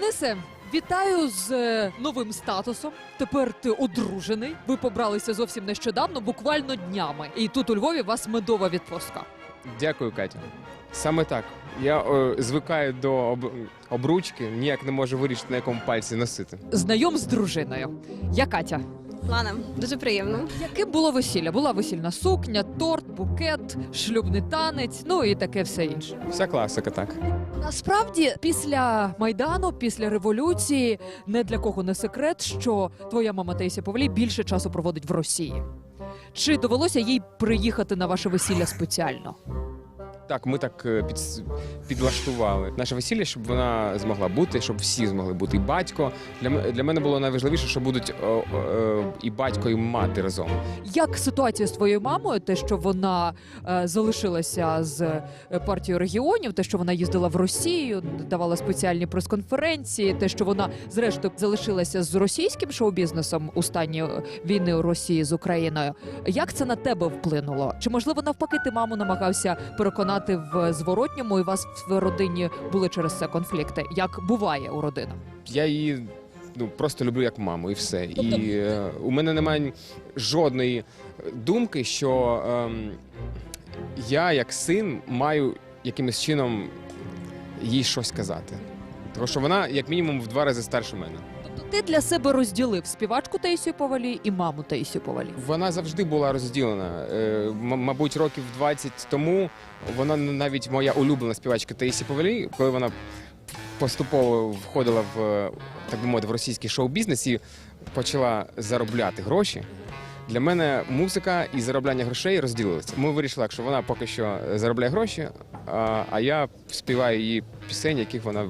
Денисе, вітаю з е, новим статусом. Тепер ти одружений. Ви побралися зовсім нещодавно, буквально днями. І тут у Львові у вас медова відпустка. Дякую, Катя. Саме так. Я е, звикаю до об... обручки, ніяк не можу вирішити, на якому пальці носити. Знайом з дружиною. Я Катя. Лана, дуже приємно. Яким було весілля? Була весільна сукня, торт, букет, шлюбний танець, ну і таке все інше. Вся класика так. Насправді, після майдану, після революції, не для кого не секрет, що твоя мама Таїсія Павлій більше часу проводить в Росії. Чи довелося їй приїхати на ваше весілля спеціально? Так, ми так е, під... підлаштували наше весілля, щоб вона змогла бути, щоб всі змогли бути. І батько. Для, для мене було найважливіше, що будуть о, о, е, і батько, і мати разом. Як ситуація з твоєю мамою? Те, що вона е, залишилася з е, партією регіонів, те, що вона їздила в Росію, давала спеціальні прес-конференції, те, що вона зрештою залишилася з російським шоу-бізнесом у стані війни у Росії з Україною. Як це на тебе вплинуло? Чи можливо навпаки ти маму намагався переконати в зворотньому, і у вас в родині були через це конфлікти? Як буває у родинах? Я її ну, просто люблю як маму, і все. І е, у мене немає жодної думки, що ем, я, як син, маю якимось чином їй щось казати. Тому що вона, як мінімум, в два рази старше мене. Ти для себе розділив співачку Таїсію Повалі і маму Таїсію Повалі. Вона завжди була розділена. Е, мабуть, років 20 тому вона навіть моя улюблена співачка Таїсі Повалі, коли вона поступово входила в е, так би мовити в російський шоу-бізнес і почала заробляти гроші. Для мене музика і заробляння грошей розділилися. Ми вирішили, що вона поки що заробляє гроші, а, я співаю її пісень, яких вона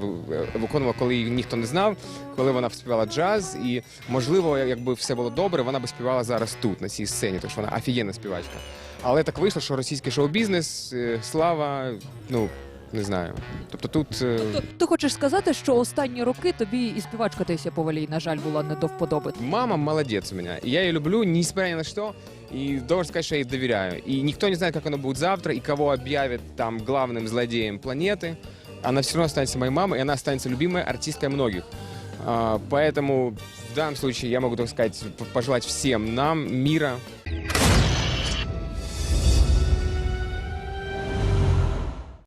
виконувала, коли її ніхто не знав, коли вона співала джаз. І можливо, якби все було добре, вона би співала зараз тут, на цій сцені, тому що вона офігенна співачка. Але так вийшло, що російський шоу-бізнес, е, слава, ну не знаю. Тобто тут. е, Тобто ти хочеш сказати, що останні роки тобі і співачка Таїсія Повалій, на жаль, була не до вподоби. Мама молодец у меня. И я ее люблю, несмотря ни на что. И должен сказать, что я ей доверяю. И никто не знает, как оно будет завтра, и кого объявят там главным злодеем планеты. Она все равно останется моей мамой, и она останется любимой артисткой многих. А, поэтому в данном случае я могу только сказать, п- пожелать всем нам мира,